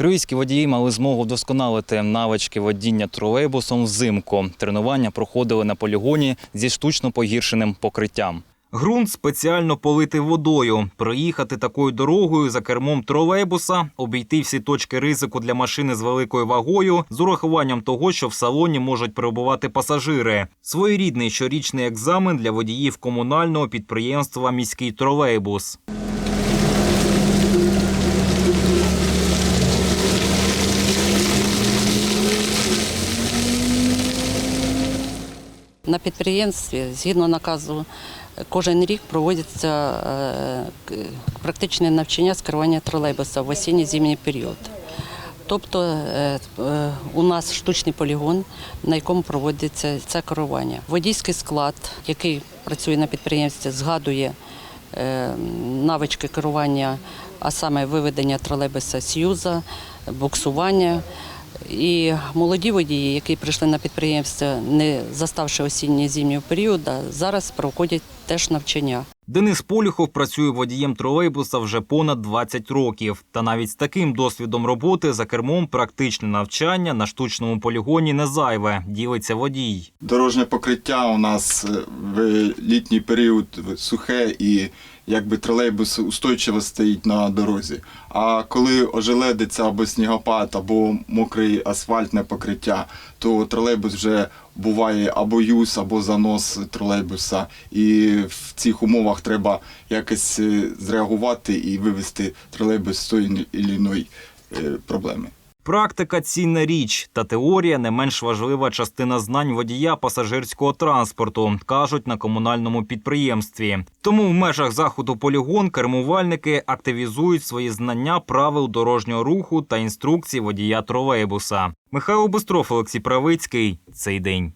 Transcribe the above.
Кривійські водії мали змогу вдосконалити навички водіння тролейбусом взимку. Тренування проходили на полігоні зі штучно погіршеним покриттям. Ґрунт спеціально политий водою. Проїхати такою дорогою за кермом тролейбуса, обійти всі точки ризику для машини з великою вагою з урахуванням того, що в салоні можуть перебувати пасажири. Своєрідний щорічний екзамен для водіїв комунального підприємства Міський тролейбус. На підприємстві, згідно наказу, кожен рік проводяться е, практичне навчання з керування тролейбуса в осінньо-зимній період. Тобто е, е, у нас штучний полігон, на якому проводиться це керування. Водійський склад, який працює на підприємстві, згадує навички керування, а саме виведення тролейбуса з юза, буксування. І молоді водії, які прийшли на підприємство, не заставши осінньо зимнього періоду, зараз проходять теж навчання. Денис Полюхов працює водієм тролейбуса вже понад 20 років. Та навіть з таким досвідом роботи за кермом практичне навчання на штучному полігоні не зайве, ділиться водій. Дорожнє покриття у нас е, в літній період сухе і якби тролейбус устойчиво стоїть на дорозі. А коли ожеледиться або снігопад, або мокрий асфальтне покриття, то тролейбус вже буває або юз, або занос тролейбуса. І в цих умовах треба якось е, зреагувати і вивести тролейбус з тої е, проблеми. Практика цінна річ, та теорія не менш важлива частина знань водія пасажирського транспорту, кажуть на комунальному підприємстві. Тому в межах заходу полігон кермувальники активізують свої знання правил дорожнього руху та інструкцій водія тролейбуса. Михайло Бустров, Олексій Правицький. Цей день.